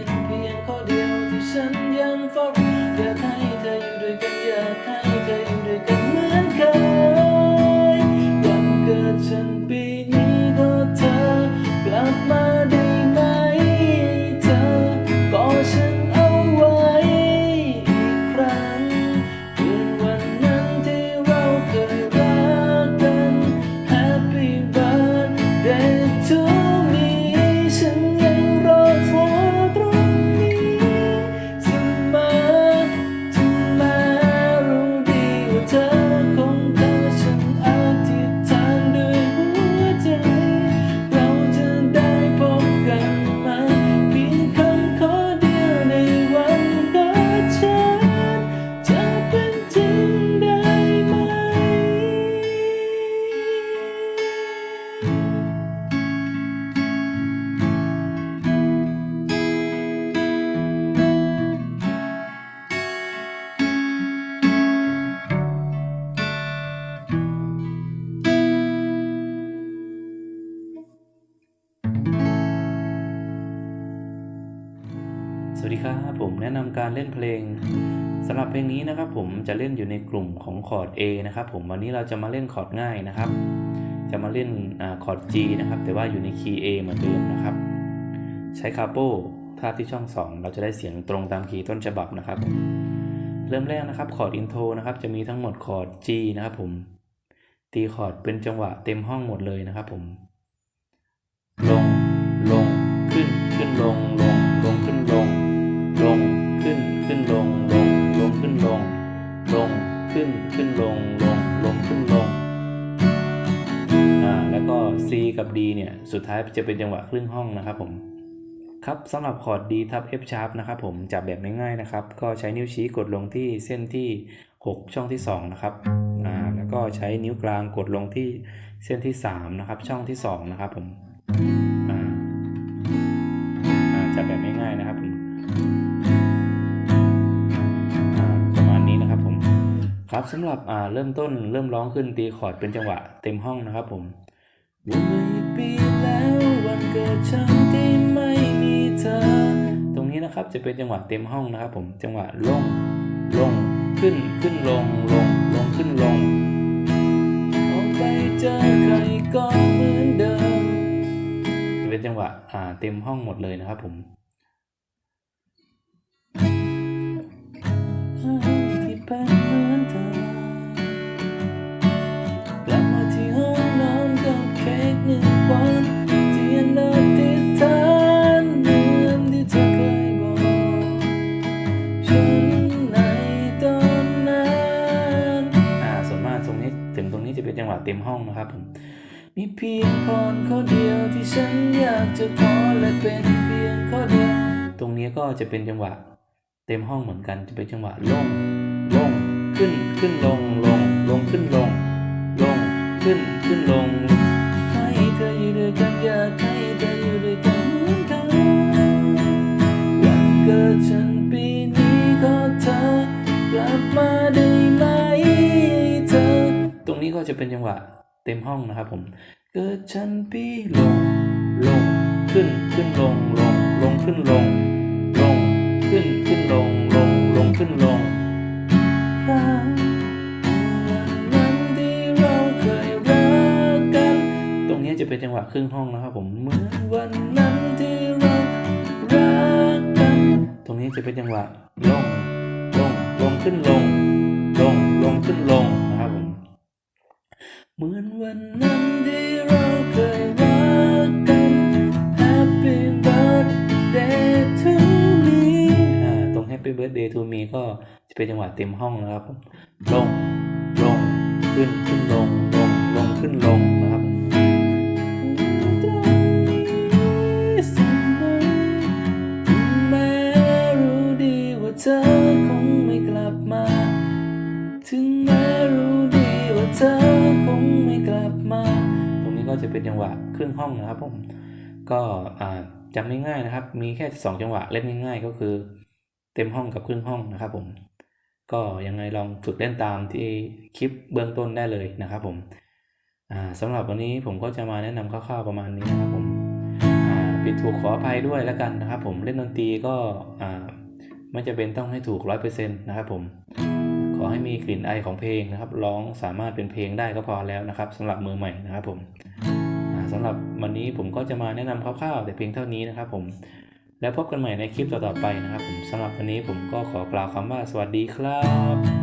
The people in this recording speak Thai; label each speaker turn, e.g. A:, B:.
A: open ครับ
B: ผมแนะนำการเล่นเพลงสำหรับเพลงนี้นะครับผมจะเล่นอยู่ในกลุ่มของคอร์ด A นะครับผมวันนี้เราจะมาเล่นคอร์ดง่ายนะครับ จะมาเล่นคอร์ด G นะครับแต่ว่าอยู่ในคีย์ A เหมือนเดิมนะครับ ใช้คาโปท่าที่ช่อง 2 เราจะได้เสียงตรงตามคีย์ต้นฉบับนะครับ เริ่มแรกนะครับคอร์ดอินโทรนะครับจะมีทั้งหมดคอร์ด G นะครับผมตีคอร์ดเป็นจังหวะเต็มห้องหมดเลยนะครับผม ลงลงขึ้นขึ้นลง ขึ้นลงลงลงขึ้นลงอ่าแล้วก็ C กับ D เนี่ยสุดท้ายจะเป็นจังหวะครึ่งห้องนะครับผมครับสำหรับคอร์ด D ทับ F sharp นะครับผมจับแบบง่ายๆนะครับ ก็ใช้นิ้วชี้กดลงที่เส้นที่ 6 ช่องที่ 2 นะครับอ่าแล้วก็ใช้นิ้วกลางกดลงที่เส้นที่ 3 นะครับ ช่องที่ 2 นะครับผมอ่าจับแบบง่าย ครับสำหรับอ่าเริ่มต้นเริ่มร้องขึ้นตีคอร์ดเป็นจังหวะเต็มห้องนะครับผม
A: วันมาอีกปีแล้ววันเกิดฉันที่ไม่มีเธอ
B: ตรงนี้นะครับจะเป็นจังหวะเต็มห้องนะครับผมจังหวะลงลงขึ้นขึ้นลงลงลงขึ้นลง
A: ออกไปเจอใครก็เหมือนเดิม
B: จะเป็นจังหวะอ่าเต็มห้องหมดเลยนะครับผม
A: ต็
B: มห้องนะครับผม
A: มีเพียงพรข้อเดียวที่ฉันอยากจะขอและเป็นเพียงข้อเดียว
B: ตรงนี้ก็จะเป็นจังหวะ เต็มห้องเหมือนกันจะเป็นจังหวะลงลงขึ้นขึ้นลงลงลงขึ้นลงลงขึ้นขึ้นลง
A: ให้เธออยู่ด้วยกันอยา
B: งหวะเต็มห้องนะครับผม เกิดฉันปีลง ลง ขึ้น ขึ้นลง ลง ลง ขึ้นลง ลง ขึ้น ขึ้นลง ลง ลง ขึ้นลง
A: ครับวันนั้นที่เราเคยรักกัน
B: ตรงนี้จะเป็นจังหวะครึ่งห้องนะครับผมเหมื่อ
A: วันนั้นที่เรารักกัน
B: ตรงนี้จะเป็นจังหวะลง ลง ลง ขึ้นลง ลง ลง ขึ้นลง
A: เหมือนวันนั้นที่เราเคยรักกัน Happy birthday to me
B: อ่าตรง Happy Birthday to me ก็จะเป็นจังหวะเต็มห้องนะครับผมลงลงขึ้นขึ้นลงลงลงขึ้นลงนะครับ
A: ตรงนี้เสมอถึงแม้รู้ดีว่าเธอ ก็
B: จะเป็นจังหวะครึ่งห้องนะครับผมก็จำง่ายๆนะครับ มีแค่สองจังหวะเล่นง่ายๆ ก็คือ เต็มห้องกับครึ่งห้องนะครับผมก็ยังไงลองฝึกเล่นตามที่คลิปเบื้องต้นได้เลยนะครับผมสำหรับวันนี้ผมก็จะมาแนะนำคร่าวๆประมาณนี้นะครับผมอ่าผิดถูกขออภัยด้วยแล้วกันนะครับผมเล่นดนตรีก็ไม่จะเป็นต้องให้ถูกร้อยเปอร์เซ็นต์นะครับผม ให้มีกลิ่นไอของเพลงนะครับ ร้องสามารถเป็นเพลงได้ก็พอแล้วนะครับสำหรับมือใหม่นะครับผมสำสำหรับวันนี้ผมก็จะมาแนะนำคร่าวๆแต่เพียงเท่านี้นะครับ ผม แล้วพบกันใหม่ในคลิปต่อๆไปนะครับ ผมสำหรับวันนี้ผมก็ขอกล่าวคำว่าสวัสดีครับ